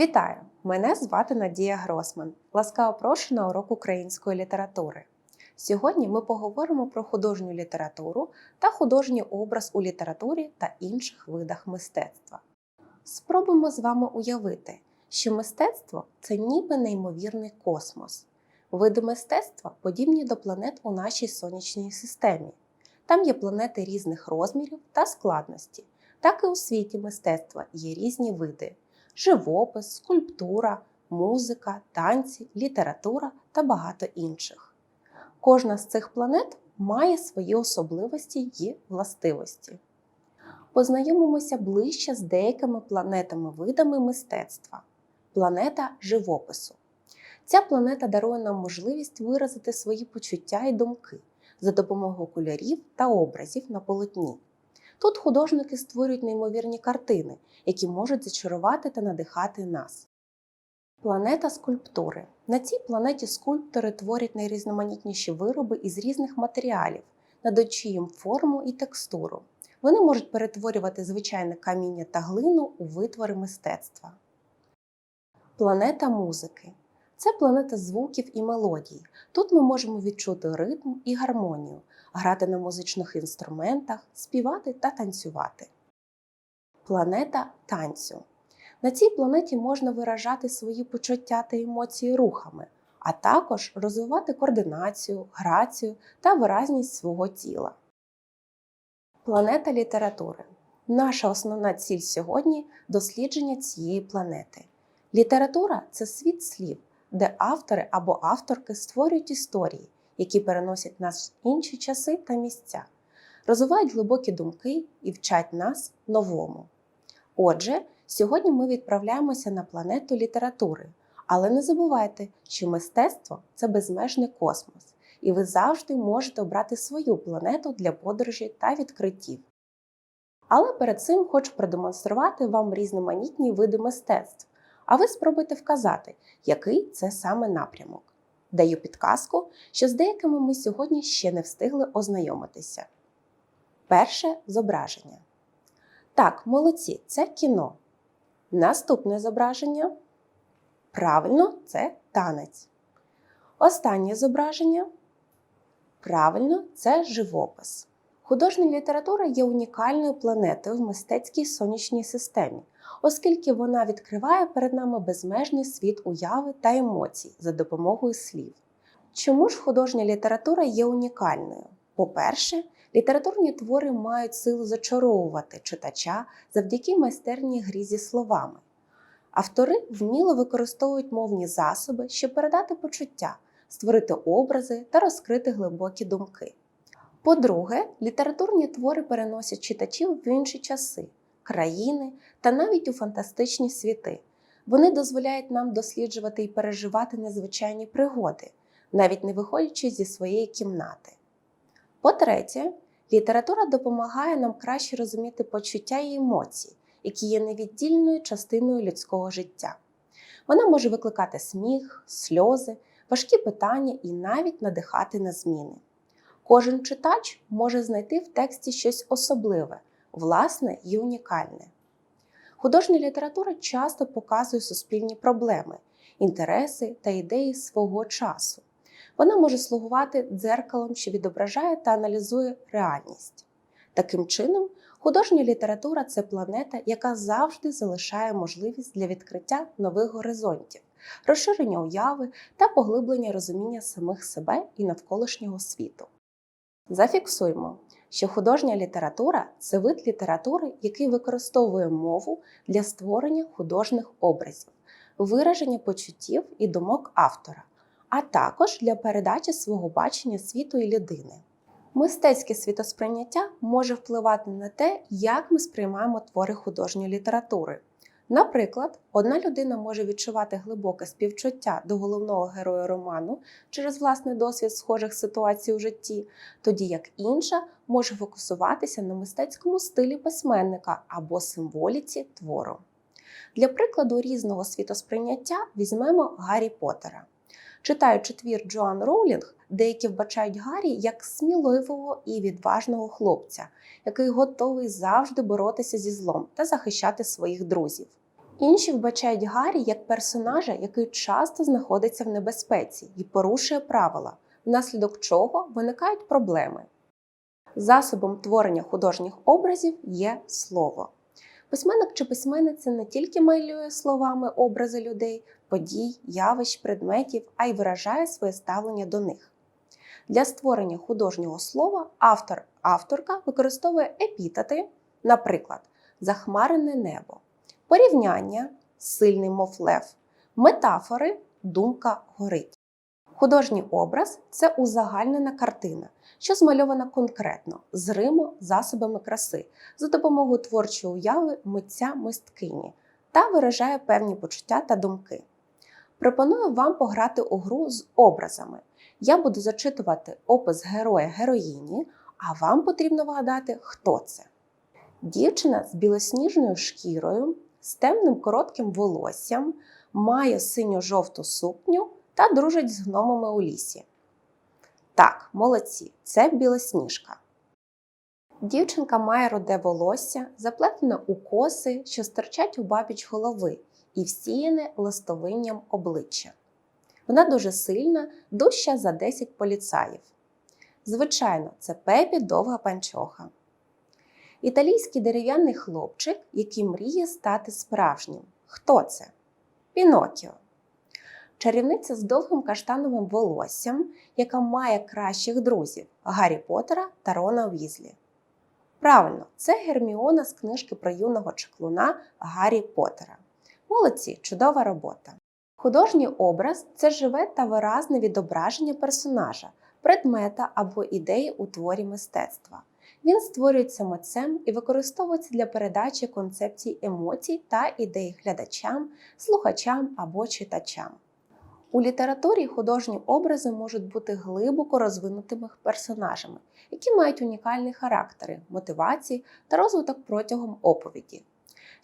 Вітаю! Мене звати Надія Гросман. Ласкаво прошу на урок української літератури. Сьогодні ми поговоримо про художню літературу та художній образ у літературі та інших видах мистецтва. Спробуємо з вами уявити, що мистецтво це ніби неймовірний космос. Види мистецтва подібні до планет у нашій сонячній системі. Там є планети різних розмірів та складності. Так і у світі мистецтва є різні види: живопис, скульптура, музика, танці, література та багато інших. Кожна з цих планет має свої особливості й властивості. Познайомимося ближче з деякими планетами-видами мистецтва. Планета живопису. Ця планета дарує нам можливість виразити свої почуття і думки за допомогою кольорів та образів на полотні. Тут художники створюють неймовірні картини, які можуть зачарувати та надихати нас. Планета скульптури. На цій планеті скульптори творять найрізноманітніші вироби із різних матеріалів, надаючи їм форму і текстуру. Вони можуть перетворювати звичайне каміння та глину у витвори мистецтва. Планета музики. Це планета звуків і мелодій. Тут ми можемо відчути ритм і гармонію, грати на музичних інструментах, співати та танцювати. Планета танцю. На цій планеті можна виражати свої почуття та емоції рухами, а також розвивати координацію, грацію та виразність свого тіла. Планета літератури. Наша основна ціль сьогодні дослідження цієї планети. Література це світ слів, де автори або авторки створюють історії, які переносять нас в інші часи та місця, розвивають глибокі думки і вчать нас новому. Отже, сьогодні ми відправляємося на планету літератури, але не забувайте, що мистецтво це безмежний космос, і ви завжди можете обрати свою планету для подорожі та відкриттів. Але перед цим хочу продемонструвати вам різноманітні види мистецтв, а ви спробуйте вказати, який це саме напрямок. Даю підказку, що з деякими ми сьогодні ще не встигли ознайомитися. Перше зображення. Так, молодці, це кіно. Наступне зображення. Правильно, це танець. Останнє зображення. Правильно, це живопис. Художня література є унікальною планетою в мистецькій сонячній системі, оскільки вона відкриває перед нами безмежний світ уяви та емоцій за допомогою слів. Чому ж художня література є унікальною? По-перше, літературні твори мають силу зачаровувати читача завдяки майстерній грі зі словами. Автори вміло використовують мовні засоби, щоб передати почуття, створити образи та розкрити глибокі думки. По-друге, літературні твори переносять читачів в інші часи, країни та навіть у фантастичні світи. Вони дозволяють нам досліджувати і переживати незвичайні пригоди, навіть не виходячи зі своєї кімнати. По-третє, література допомагає нам краще розуміти почуття і емоції, які є невіддільною частиною людського життя. Вона може викликати сміх, сльози, важкі питання і навіть надихати на зміни. Кожен читач може знайти в тексті щось особливе, власне і унікальне. Художня література часто показує суспільні проблеми, інтереси та ідеї свого часу. Вона може слугувати дзеркалом, що відображає та аналізує реальність. Таким чином, художня література це планета, яка завжди залишає можливість для відкриття нових горизонтів, розширення уяви та поглиблення розуміння самих себе і навколишнього світу. Зафіксуємо, що художня література це вид літератури, який використовує мову для створення художніх образів, вираження почуттів і думок автора, а також для передачі свого бачення світу і людини. Мистецьке світосприйняття може впливати на те, як ми сприймаємо твори художньої літератури. Наприклад, одна людина може відчувати глибоке співчуття до головного героя роману через власний досвід схожих ситуацій у житті, тоді як інша може фокусуватися на мистецькому стилі письменника або символіці твору. Для прикладу різного світосприйняття візьмемо Гаррі Поттера. Читаючи твір Джоан Роулінг, деякі вбачають Гаррі як сміливого і відважного хлопця, який готовий завжди боротися зі злом та захищати своїх друзів. Інші вбачають Гаррі як персонажа, який часто знаходиться в небезпеці і порушує правила, внаслідок чого виникають проблеми. Засобом творення художніх образів є слово. Письменник чи письменниця не тільки малює словами образи людей, подій, явищ, предметів, а й виражає своє ставлення до них. Для створення художнього слова автор авторка використовує епітети, наприклад, захмарене небо, порівняння, сильний мов лев, метафори, думка горить. Художній образ це узагальнена картина, що змальована конкретно з Риму засобами краси за допомогою творчої уяви митця мисткині та виражає певні почуття та думки. Пропоную вам пограти у гру з образами. Я буду зачитувати опис героя героїні, а вам потрібно вгадати, хто це. Дівчина з білосніжною шкірою, з темним коротким волоссям, має синьо-жовту сукню та дружить з гномами у лісі. Так, молодці, це білосніжка. Дівчинка має руде волосся, заплетене у коси, що стирчать у бабіч голови, і всіяне листовинням обличчя. Вона дуже сильна, дужча за 10 поліцаїв. Звичайно, це пепі довга панчоха. Італійський дерев'яний хлопчик, який мріє стати справжнім. Хто це? Пінокіо. Чарівниця з довгим каштановим волоссям, яка має кращих друзів Гаррі Поттера та Рона Візлі. Правильно, це Герміона з книжки про юного чаклуна Гаррі Поттера. Молодці, чудова робота. Художній образ це живе та виразне відображення персонажа, предмета або ідеї у творі мистецтва. Він створюється митцем і використовується для передачі концепцій емоцій та ідей глядачам, слухачам або читачам. У літературі художні образи можуть бути глибоко розвинутими персонажами, які мають унікальні характери, мотивації та розвиток протягом оповіді.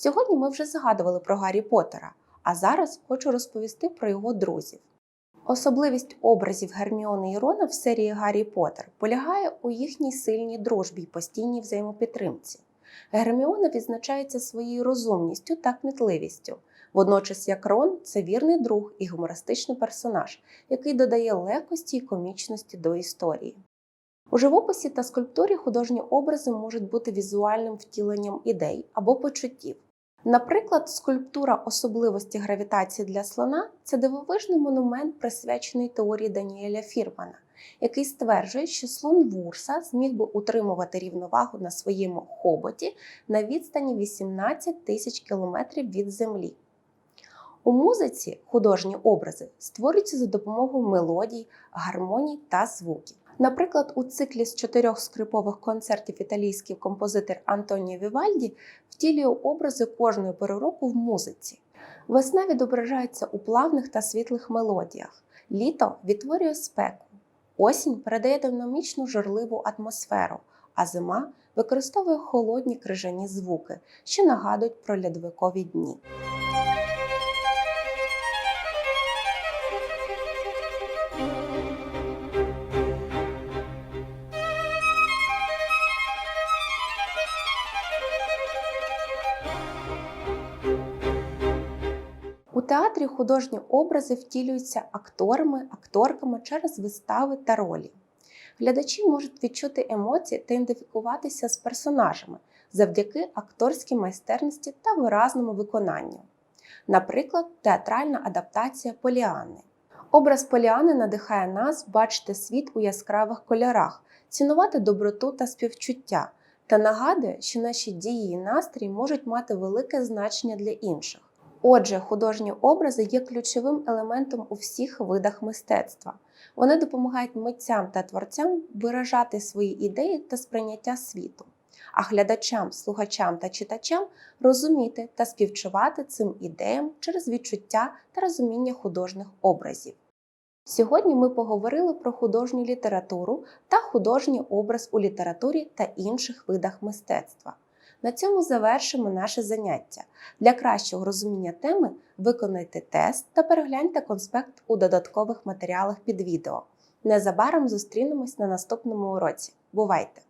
Сьогодні ми вже згадували про Гаррі Поттера, а зараз хочу розповісти про його друзів. Особливість образів Герміони і Рона в серії Гаррі Поттер полягає у їхній сильній дружбі й постійній взаємопідтримці. Герміона відзначається своєю розумністю та кмітливістю, водночас як Рон це вірний друг і гумористичний персонаж, який додає легкості й комічності до історії. У живописі та скульптурі художні образи можуть бути візуальним втіленням ідей або почуттів. Наприклад, скульптура особливості гравітації для слона це дивовижний монумент, присвячений теорії Даніеля Фірмана, який стверджує, що слон Вурса зміг би утримувати рівновагу на своєму хоботі на відстані 18 тисяч кілометрів від землі. У музиці художні образи створюються за допомогою мелодій, гармоній та звуків. Наприклад, у циклі з чотирьох скрипових концертів італійський композитор Антоніо Вівальді втілює образи кожної пори року в музиці. Весна відображається у плавних та світлих мелодіях, літо відтворює спеку, осінь передає динамічну журливу атмосферу, а зима використовує холодні крижані звуки, що нагадують про льодовикові дні. Театрі художні образи втілюються акторами, акторками через вистави та ролі. Глядачі можуть відчути емоції та ідентифікуватися з персонажами завдяки акторській майстерності та виразному виконанню. Наприклад, театральна адаптація Поліани. Образ Поліани надихає нас бачити світ у яскравих кольорах, цінувати доброту та співчуття та нагадує, що наші дії і настрій можуть мати велике значення для інших. Отже, художні образи є ключовим елементом у всіх видах мистецтва. Вони допомагають митцям та творцям виражати свої ідеї та сприйняття світу, а глядачам, слухачам та читачам розуміти та співчувати цим ідеям через відчуття та розуміння художніх образів. Сьогодні ми поговорили про художню літературу та художній образ у літературі та інших видах мистецтва. На цьому завершимо наше заняття. Для кращого розуміння теми виконайте тест та перегляньте конспект у додаткових матеріалах під відео. Незабаром зустрінемось на наступному уроці. Бувайте!